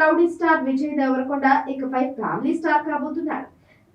Rowdy star Vijay Devarakonda ఇకపై family star కాబోతున్నాడు.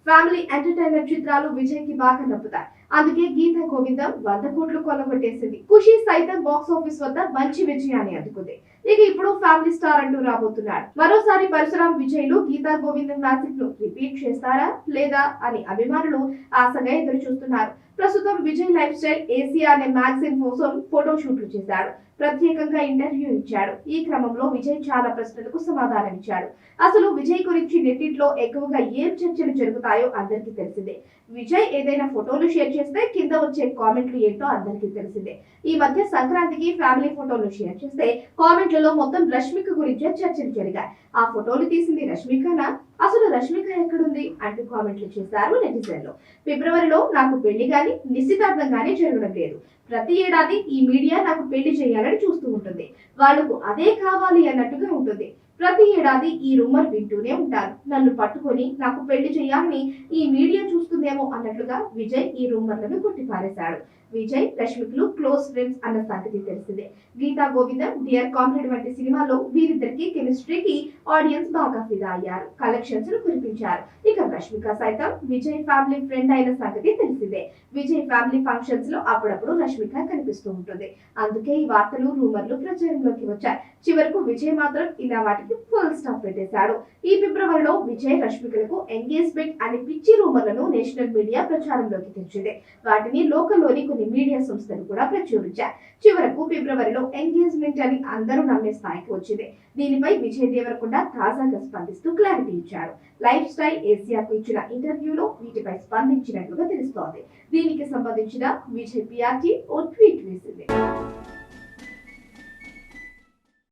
Family entertainer చిత్రాలు విజయ్కి బాగా నప్పుతాయి. అందుకే గీత గోవిందం వంద కోట్లు కొల్లగొట్టేసింది. ఖుషి సైతం బాక్స్ ఆఫీస్ వద్ద మంచి విజయాన్ని అందుకుంది. ఇక ఇప్పుడు ఫ్యామిలీ స్టార్ అంటూ రాబోతున్నాడు. మరోసారి పరశురాం విజయ్లు గీతా గోవిందం మ్యాజిక్ను రిపీట్ చేస్తారా లేదా అని అభిమానులు ఆశగా ఎదురు చూస్తున్నారు ప్రస్తుతం విజయ్ లైఫ్ స్టైల్ ఏసీ అనే మ్యాగజైన్ కోసం ఫోటో షూట్లు చేశాడు. ప్రత్యేకంగా ఇంటర్వ్యూ ఇచ్చాడు. ఈ క్రమంలో విజయ్ చాలా ప్రశ్నలకు సమాధానం ఇచ్చాడు. అసలు విజయ్ గురించి నెట్టిట్లో ఎక్కువగా ఏం చర్చలు జరుగుతాయో అందరికీ తెలిసిందే. విజయ్ ఏదైనా ఫోటోలు షేర్ చేస్తే కింద వచ్చే కామెంట్లు ఏంటో అందరికీ తెలిసిందే. ఈ మధ్య సంక్రాంతికి ఫ్యామిలీ ఫోటోలు షేర్ చేస్తే కామెంట్లలో మొత్తం రష్మిక గురించే చర్చలు జరిగాయి. ఆ ఫోటోలు తీసింది రష్మికనా? అసలు రష్మిక ఎక్కడుంది? అంటూ కామెంట్లు చేశారు నెటిజన్లు. ఫిబ్రవరిలో నాకు పెళ్ళి కానీ నిశ్చితార్థం గాని జరగడం లేదు. ప్రతి ఏడాది ఈ మీడియా నాకు పెళ్ళి చేయాలని చూస్తూ ఉంటుంది. వాళ్ళకు అదే కావాలి అన్నట్టుగా ఉంటుంది. ప్రతి ఏడాది ఈ రూమర్ వింటూనే ఉంటారు. నన్ను పట్టుకొని నాకు పెళ్ళి చేయాలని ఈ మీడియా చూస్తుందేమో అన్నట్లుగా విజయ్ ఈ రూమర్లను కొట్టిపారేశాడు. విజయ్ రష్మికలు క్లోజ్ ఫ్రెండ్స్ అన్న సంగతి తెలిసిందే. గీతా గోవిందం డియర్ కామ్రేడ్ వంటి సినిమాలో వీరిద్దరికి కెమిస్ట్రీకి ఆడియన్స్ బాగా ఫిదా అయ్యారు. కలెక్షన్స్ను కురిపించారు. ఇక రష్మిక సైతం విజయ్ ఫ్యామిలీ ఫ్రెండ్ అయిన సంగతి తెలిసిందే. విజయ్ ఫ్యామిలీ ఫంక్షన్స్లో అప్పుడప్పుడు రష్మిక కనిపిస్తూ ఉంటుంది. అందుకే ఈ వార్తలు రూమర్లు ప్రచారంలోకి వచ్చాయి. చివరకు విజయ్ మాత్రం ఇలా వాటికి ఫుల్ స్టాప్ పెట్టేశాడు ఈ ఫిబ్రవరిలో విజయ్ రష్మికలకు ఎంగేజ్మెంట్ అనే పిచ్చి రూమర్లను నేషనల్ మీడియా ప్రచారంలోకి తెచ్చింది. వాటిని లోకల్లోని కొన్ని మీడియా సంస్థలు కూడా ప్రచురించాయి. చివరకు ఫిబ్రవరిలో ఎంగేజ్మెంట్ అని అందరూ నమ్మే స్థాయికి వచ్చింది. దీనిపై విజయ్ దేవరకొండ తాజాగా స్పందిస్తూ క్లారిటీ ఇచ్చారు. లైఫ్ స్టైల్ ఏసియాకు ఇచ్చిన ఇంటర్వ్యూలో వీటిపై స్పందించినట్లుగా తెలుస్తోంది. దీనికి సంబంధించిన విజయ్ పిఆర్టీ ఓ ట్వీట్ వేసింది.